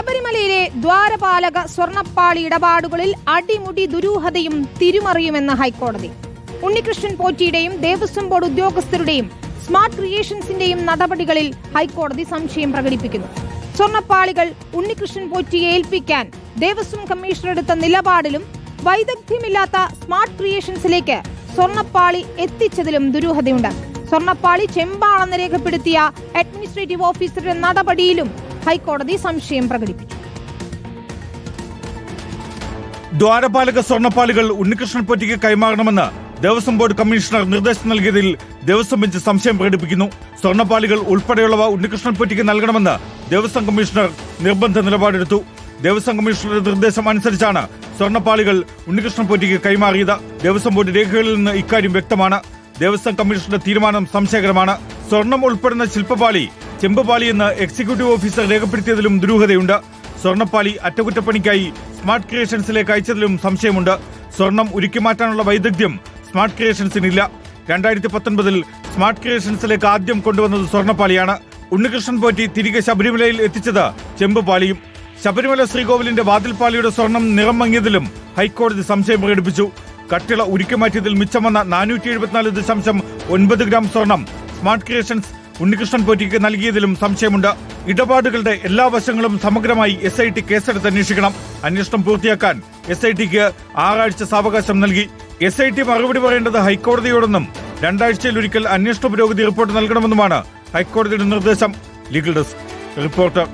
ശബരിമലയിലെ ദ്വാരപാലക സ്വർണപ്പാളി ഇടപാടുകളിൽ അടിമുടി ദുരൂഹതയും തിരുമറിയുമെന്ന് ഹൈക്കോടതി. ഉണ്ണികൃഷ്ണൻ പോറ്റിയുടെയും ദേവസ്വം ബോർഡ് ഉദ്യോഗസ്ഥരുടെയും സ്മാർട്ട് ക്രിയേഷൻസിന്റെയും നടപടികളിൽ ഹൈക്കോടതി സംശയം പ്രകടിപ്പിക്കുന്നു. സ്വർണപ്പാളികൾ ഉണ്ണികൃഷ്ണൻ പോറ്റിയെ ഏൽപ്പിക്കാൻ ദേവസ്വം കമ്മീഷണർ എടുത്ത നിലപാടിലും വൈദഗ്ധ്യമില്ലാത്ത സ്മാർട്ട് ക്രിയേഷൻസിലേക്ക് സ്വർണപ്പാളി എത്തിച്ചതിലും ദുരൂഹതയുണ്ട്. സ്വർണപ്പാളി ചെമ്പാണെന്ന് രേഖപ്പെടുത്തിയ അഡ്മിനിസ്ട്രേറ്റീവ് ഓഫീസറുടെ നടപടിയിലും ഹൈക്കോടതി സംശയം പ്രകടിപ്പിച്ചു. ദ്വാരപാലക സ്വർണപ്പാളികൾ ഉണ്ണികൃഷ്ണൻ പൊറ്റിക്ക് കൈമാറണമെന്ന് ദേവസ്വം ബോർഡ് കമ്മീഷണർ നിർദ്ദേശം നൽകിയതിൽ ദേവസ്വം ബെഞ്ച് സംശയം പ്രകടിപ്പിക്കുന്നു. സ്വർണപ്പാളികൾ ഉൾപ്പെടെയുള്ളവ ഉണ്ണികൃഷ്ണൻ പൊറ്റിക്ക് നൽകണമെന്ന് ദേവസ്വം കമ്മീഷണർ നിർബന്ധ നിലപാടെടുത്തു. ദേവസ്വം കമ്മീഷണറുടെ നിർദ്ദേശം അനുസരിച്ചാണ് സ്വർണപ്പാളികൾ ഉണ്ണികൃഷ്ണൻ പൊറ്റിക്ക് കൈമാറിയത്. ദേവസ്വം ബോർഡ് രേഖകളിൽ നിന്ന് ഇക്കാര്യം വ്യക്തമാണ്. ദേവസ്വം കമ്മീഷണറുടെ തീരുമാനം സംശയകരമാണ്. സ്വർണം ഉൾപ്പെടുന്ന ശില്പപാളി ചെമ്പുപാളി എന്ന് എക്സിക്യൂട്ടീവ് ഓഫീസർ രേഖപ്പെടുത്തിയതിലും ദുരൂഹതയുണ്ട്. സ്വർണപ്പാളി അറ്റകുറ്റപ്പണിക്കായി സ്മാർട്ട് ക്രിയേഷൻസിലേക്ക് അയച്ചതിലും സംശയമുണ്ട്. സ്വർണം ഉരുക്കി മാറ്റാനുള്ള വൈദഗ്ധ്യം സ്മാർട്ട് ക്രിയേഷൻസിനില്ല. രണ്ടായിരത്തി പത്തൊൻപതിൽ സ്മാർട്ട് ക്രിയേഷൻസിലേക്ക് ആദ്യം കൊണ്ടുവന്നത് സ്വർണപ്പാളിയാണ്. ഉണ്ണികൃഷ്ണൻ പോറ്റി തിരികെ ശബരിമലയിൽ എത്തിച്ചത് ചെമ്പുപാളിയും. ശബരിമല ശ്രീകോവിലിന്റെ വാതിൽപ്പാളിയുടെ സ്വർണം നിറം മങ്ങിയതിലും ഹൈക്കോടതി സംശയം പ്രകടിപ്പിച്ചു. കട്ടിള ഉരുക്കി മാറ്റിയതിൽ മിച്ചം വന്ന നാനൂറ്റി എഴുപത്തിനാല് ദശാംശം ഒൻപത് ഗ്രാം സ്വർണം സ്മാർട്ട് ക്രിയേഷൻസ് ഉണ്ണികൃഷ്ണൻ പോറ്റിക്ക് നൽകിയതിലും സംശയമുണ്ട്. ഇടപാടുകളുടെ എല്ലാ വശങ്ങളും സമഗ്രമായി എസ് ഐ ടി കേസെടുത്ത് അന്വേഷിക്കണം. അന്വേഷണം പൂർത്തിയാക്കാൻ എസ് ഐ ടിക്ക് ആറാഴ്ച സാവകാശം നൽകി. എസ് ഐ ടി മറുപടി പറയേണ്ടത് ഹൈക്കോടതിയോടെന്നും രണ്ടാഴ്ചയിൽ ഒരിക്കൽ അന്വേഷണ പുരോഗതി റിപ്പോർട്ട് നൽകണമെന്നുമാണ് ഹൈക്കോടതിയുടെ നിർദ്ദേശം. Legal desk reporter.